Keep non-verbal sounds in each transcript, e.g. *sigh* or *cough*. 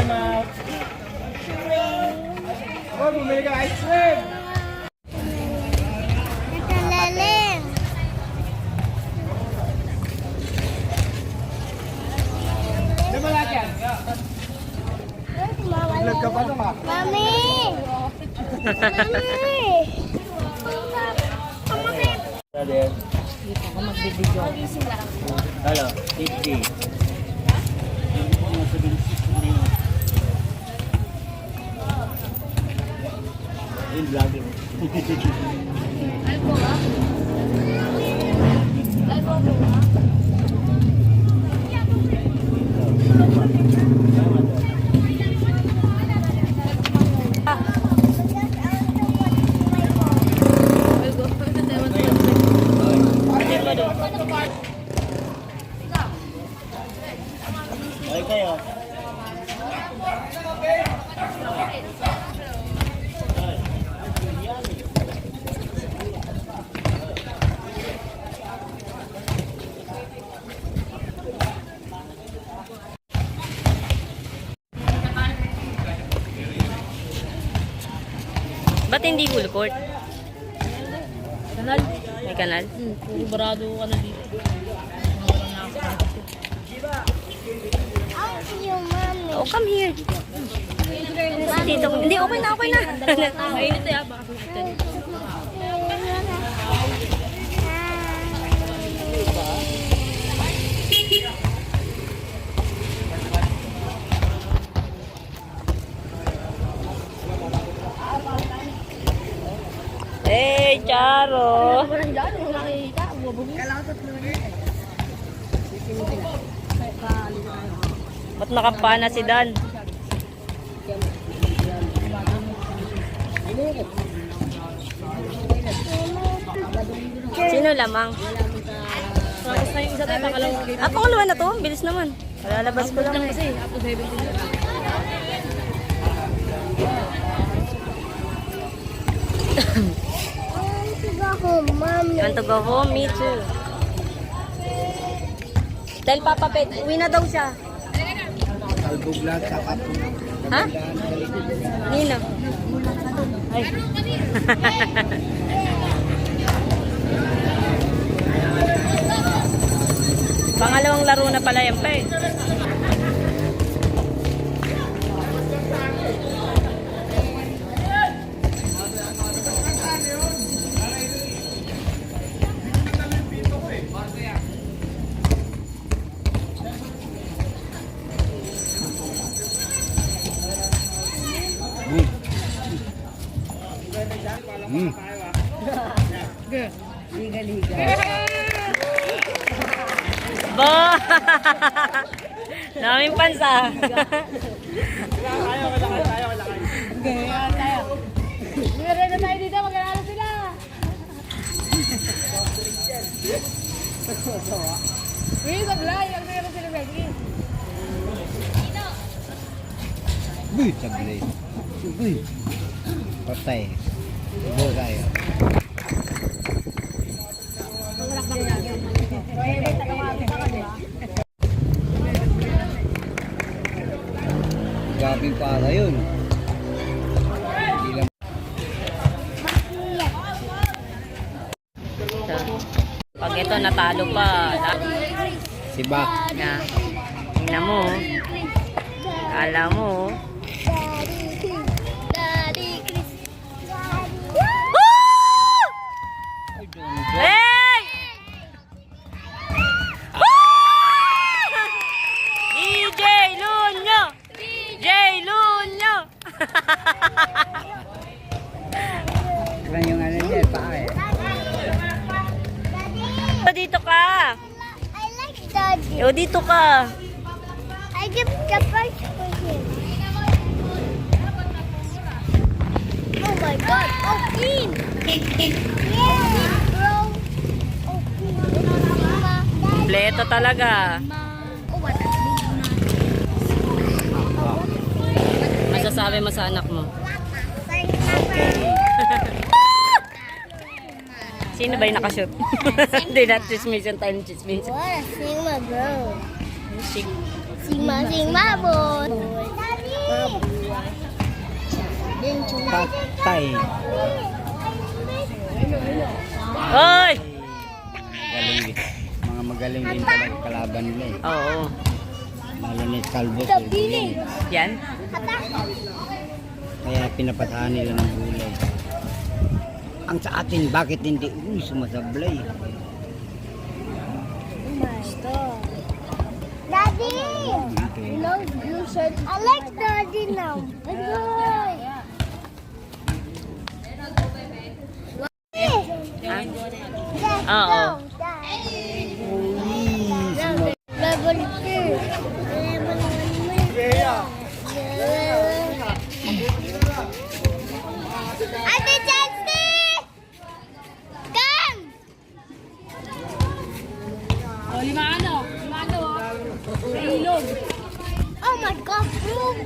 Time out. Oh, bumili ka ice cream. Nakalalim. Di ba lahat yan? Vlog ka pa naman. Mami! Mami! Ano yan? Hello, 50. Yung vlogger. Okay Ba't hindi full court? Kanal. May kanal? Hmm, puro barado ka na dito. Oh, come here. Dito. Hindi, okay na, okay na. Mainit eh, ah, baka Hey, Charo. Ba't nakapana si Dan? Sino lamang? Tapos na yung isa tayo, pakalawang kita. Ah, pangalawa na to. Bilis naman. Lalabas ko lang. Kasi, up to 17 na. I want to go home, Mami. You want to go home? Me too. Tell Papa Pet, uwi na daw siya. Sa kapo. Ha? Nino? Ay. Pangalawang laro na pala yan pa eh. Hmm. Ba! *laughs* Daming pansa. Meron na tayo dito, mag-alala sila. Uy, sablay, ang meron sila, Becky. Uy, sablay. Uy. Patay. Tayo. Gabing para yun. Pag ito natalo pa, si Bak. na tingnan mo. oh. Kala mo. Daddy. O, dito ka. I give the first for him. Oh my God! Oh, clean! Yeah, bro. Oh, clean. Kompleto talaga. Oh, what a Masasabi mo sa anak mo. Okay. Sino ba yung nakashoot? *laughs* Hindi na chismisan tayo ng chismisan. What a Sigma bro. Sig- Sigma, Sigma boy. Patay. Hoy! Magaling din. Mga magaling din talaga kalaban nila eh. Oo. Lalo ni Calvo. Yan. Kaya pinapatahan nila ng gulay. Ang sa atin, bakit hindi? Uy, sumasablay. Daddy! Blue shirt. I like Daddy now. Enjoy.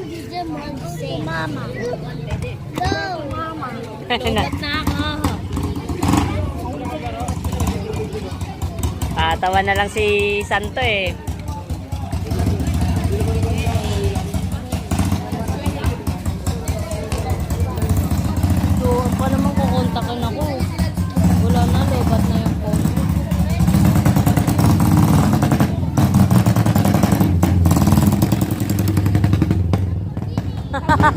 Mama. Go, Mama. Na- Na ako. Lang si Santo eh. So, pa naman kukontakin ako. Wala na, lobat na yung phone. Hindi,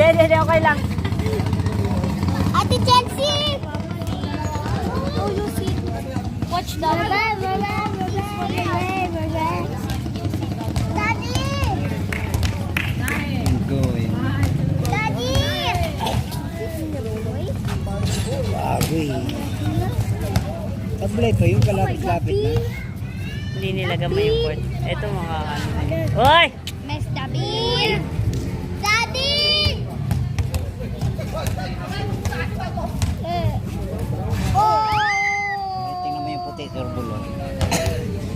hindi, hindi. Okay lang. Ate Chelsea! Oh, you see. Watch that. Daddy! Sablay ko yung kalapit-lapit na. Hindi nila gamay yung port. Ito mga ano. Hoy! Miss Dabil! Daddy! Eh. Oh! Tingnan mo yung puti, sorbulo.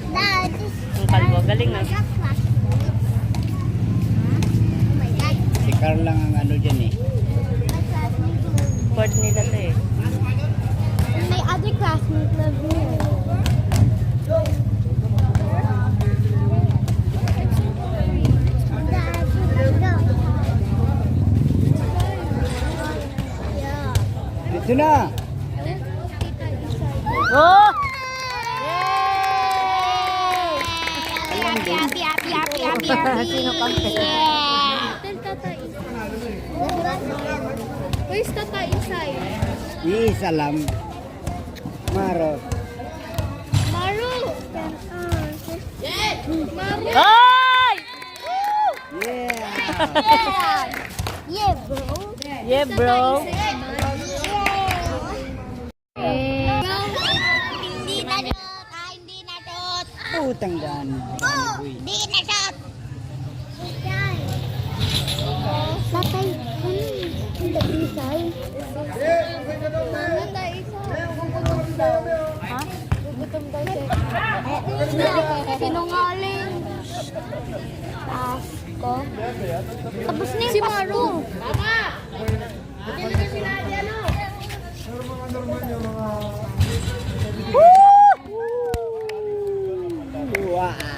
Daddy! Ang kalbo. Galing ah. Oh my God. Si Carl lang ang ano dyan eh. Port nila to eh. Classmate loves me. Dito na! Oh! Happy, happy, happy, happy, happy, *laughs* happy. Sino kampi? Yeah. Where's Tata inside? Iisa lang. Maro. Maru! Maru! Hoy! Yeah! Yeah! Yeah, bro. Yeah, bro. Hindi na! Ah, hindi na shot! Putang daan. Oh! Hindi na shot! Tatay, hindi isay. Mama, tayo isa. Gugutom daw. Ha? Gugutom daw siya. Sinungaling. Asko. Tapos na yung si Maru. Wow!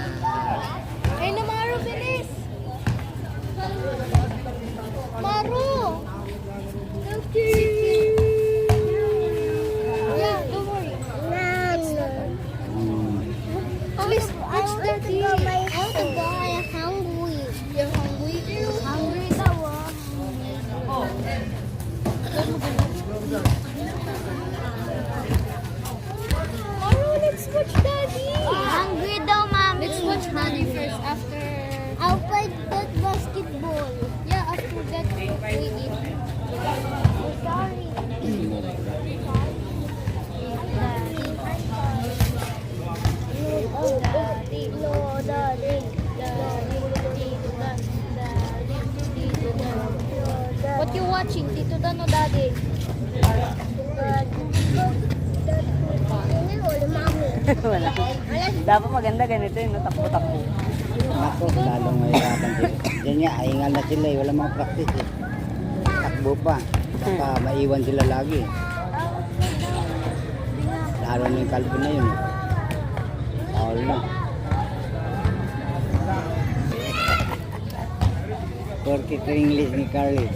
Wala. Dapat maganda ganito yun, no? takbo-takbo. Ako, lalong mahirapan sila. Diyan nga, hingal na sila eh. Wala mga practice eh. Takbo pa. Baka maiwan sila lagi. Lalo na yung kalbo na yun. eh. Na. Ito English ni Carly.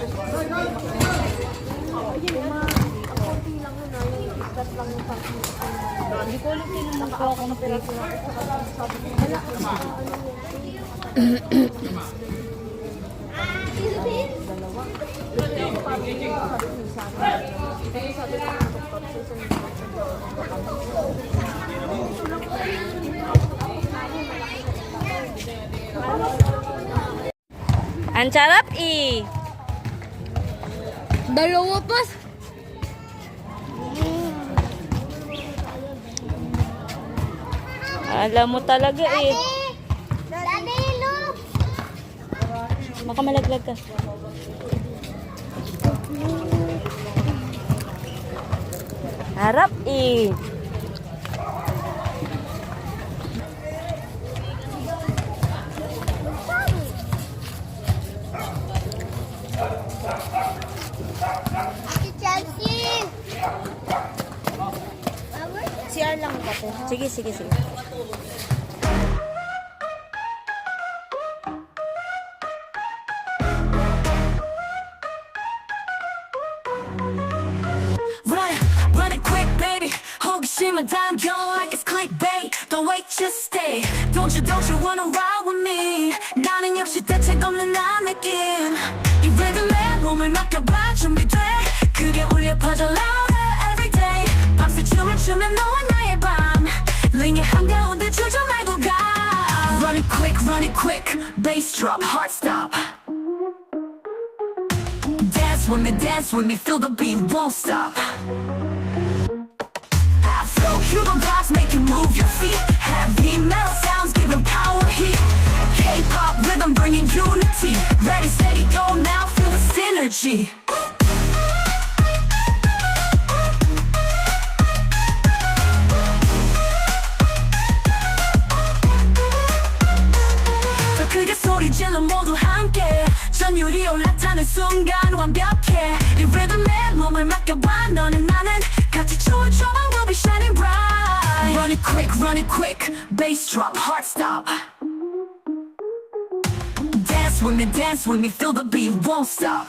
Hindi ko alam. Ang sarap eh. Dalawa pa. Alam mo talaga eh. Daddy, look! Baka malaglag ka. Harap eh. Sige, sige, sige. Run, run it quick, baby. 호기심은 담겨 like it's clickbait. Don't wait, just stay. Don't you, don't you wanna ride with me? 나는 역시 대책 없는 나 느낌. 이 리듬에 몸을 맡겨봐 준비돼. 크게 울려 퍼져 louder every day. 밤새 춤을 추면 너와 나의 밤. 링의 the church of Run it quick, run it quick, bass drop, heart stop. Dance with me, dance with me, feel the beat, won't stop. Afro Cuban blocks make you move your feet. Heavy metal sounds giving power heat. K-pop rhythm bringing unity. Ready, steady, go now, feel the synergy. 크게 소리 질러 모두 함께 전율이 올라타는 순간 완벽해 이 리듬에 몸을 맡겨봐 너는 나는 같이 춤을 춰봐 We'll be shining bright Run it quick, run it quick Bass drop, heart stop Dance with me, dance with me Feel the beat, won't stop